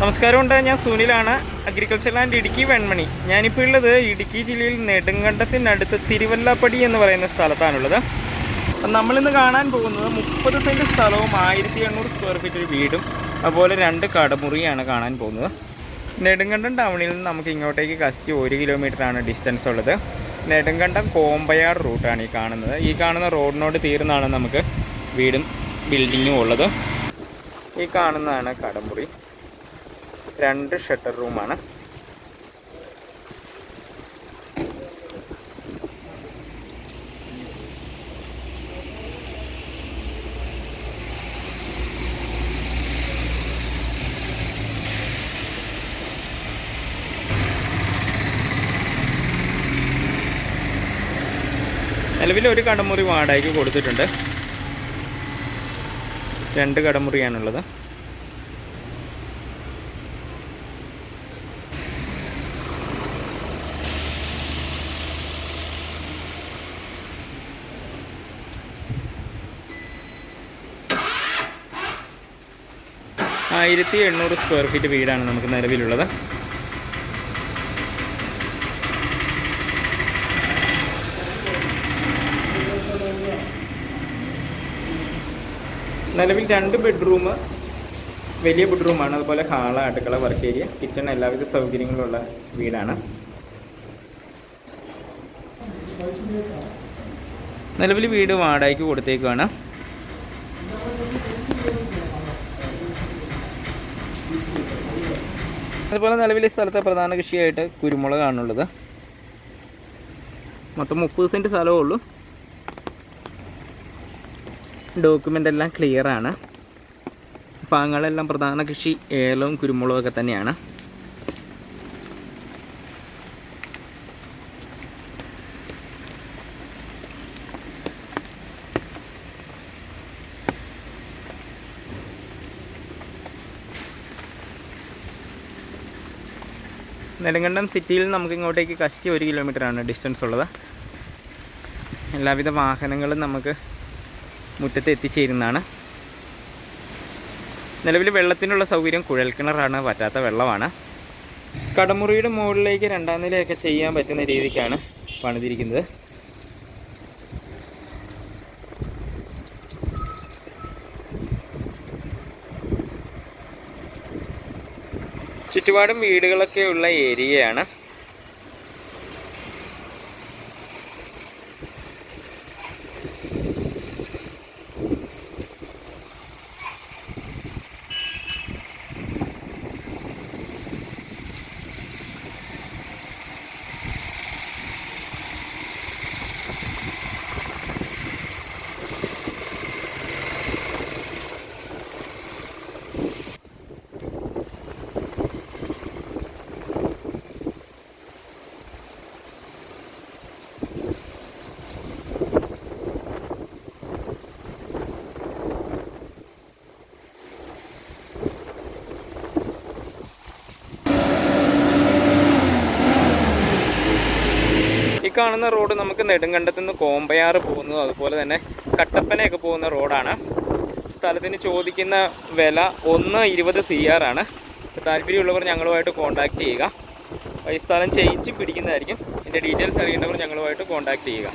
നമസ്കാരമുണ്ട്. ഞാൻ സുനിലാണ്. Agriculture land Idukki Venmani. ഞാനിപ്പോൾ ഉള്ളത് ഇടുക്കി ജില്ലയിൽ നെടുങ്കണ്ടത്തിനടുത്ത് തിരുവല്ലപ്പടി എന്ന് പറയുന്ന സ്ഥലത്താണുള്ളത്. നമ്മളിന്ന് കാണാൻ പോകുന്നത് മുപ്പത് സെന്റ് സ്ഥലവും ആയിരത്തി എണ്ണൂറ് സ്ക്വയർ ഫീറ്റ് ഒരു വീടും അതുപോലെ രണ്ട് കടമുറിയാണ് കാണാൻ പോകുന്നത്. നെടുങ്കണ്ടം ടൗണിൽ നിന്ന് നമുക്ക് ഇങ്ങോട്ടേക്ക് കസ്റ്റ് ഒരു കിലോമീറ്ററാണ് ഡിസ്റ്റൻസ് ഉള്ളത്. നെടുങ്കണ്ടം കോമ്പയാർ റൂട്ടാണ് ഈ കാണുന്നത്. ഈ കാണുന്ന റോഡിനോട് തീർന്നാണ് നമുക്ക് വീടും ബിൽഡിങ്ങും ഉള്ളത്. ഈ കാണുന്നതാണ് കടമുറി. രണ്ട് ഷട്ടർ റൂമാണ്. നിലവിൽ ഒരു കടമുറി വാടകയ്ക്ക് കൊടുത്തിട്ടുണ്ട്. രണ്ട് കടമുറിയാണുള്ളത്. ആയിരത്തി എണ്ണൂറ് സ്ക്വയർ ഫീറ്റ് വീടാണ് നമുക്ക് നിലവിലുള്ളത്. നിലവിൽ രണ്ട് ബെഡ്റൂം വലിയ ബെഡ്റൂമാണ് അതുപോലെ ഹാൾ അടുക്കള വർക്ക് ഏരിയ കിച്ചൺ എല്ലാവിധ സൗകര്യങ്ങളുള്ള വീടാണ്. നിലവിൽ വീട് വാടകയ്ക്ക് കൊടുത്തേക്കാണ് അതുപോലെ നിലവിലെ സ്ഥലത്തെ പ്രധാന കൃഷിയായിട്ട് കുരുമുളകാണുള്ളത്. മൊത്തം മുപ്പത് സെന്റ് സ്ഥലമേ ഉള്ളൂ. ഡോക്യുമെന്റ് എല്ലാം ക്ലിയറാണ് പാങ്ങളെല്ലാം പ്രധാന കൃഷി ഏലവും കുരുമുളകൊക്കെ തന്നെയാണ്. നെടുങ്കണ്ടം സിറ്റിയിൽ നിന്ന് നമുക്ക് ഇങ്ങോട്ടേക്ക് കഷ്ടി ഒരു കിലോമീറ്ററാണ് ഡിസ്റ്റൻസ് ഉള്ളത് എല്ലാവിധ വാഹനങ്ങളും നമുക്ക് മുറ്റത്ത് എത്തിച്ചേരുന്നതാണ്. നിലവിൽ വെള്ളത്തിനുള്ള സൗകര്യം കുഴൽക്കിണറാണ് പറ്റാത്ത വെള്ളമാണ്. കടമുറിയുടെ മുകളിലേക്ക് രണ്ടാം നിലയൊക്കെ ചെയ്യാൻ പറ്റുന്ന രീതിക്കാണ് പണിതിരിക്കുന്നത്. ചുറ്റുപാടും വീടുകളൊക്കെ ഉള്ള ഏരിയയാണ്. കാണുന്ന റോഡ് നമുക്ക് നെടുങ്കണ്ടത്തു നിന്ന് കോമ്പയാറ് പോകുന്നതും അതുപോലെ തന്നെ കട്ടപ്പനയൊക്കെ പോകുന്ന റോഡാണ്. സ്ഥലത്തിന് ചോദിക്കുന്ന വില ഒന്ന് ഇരുപത് സി ആർ ആണ്. താല്പര്യമുള്ളവർ ഞങ്ങളുമായിട്ട് കോൺടാക്റ്റ് ചെയ്യുക. ഈ സ്ഥലം ചെയ്യിച്ച് പിടിക്കുന്നതായിരിക്കും. ഇതിന്റെ ഡീറ്റെയിൽസ് അറിയേണ്ടവർ ഞങ്ങളുമായിട്ട് കോൺടാക്റ്റ് ചെയ്യുക.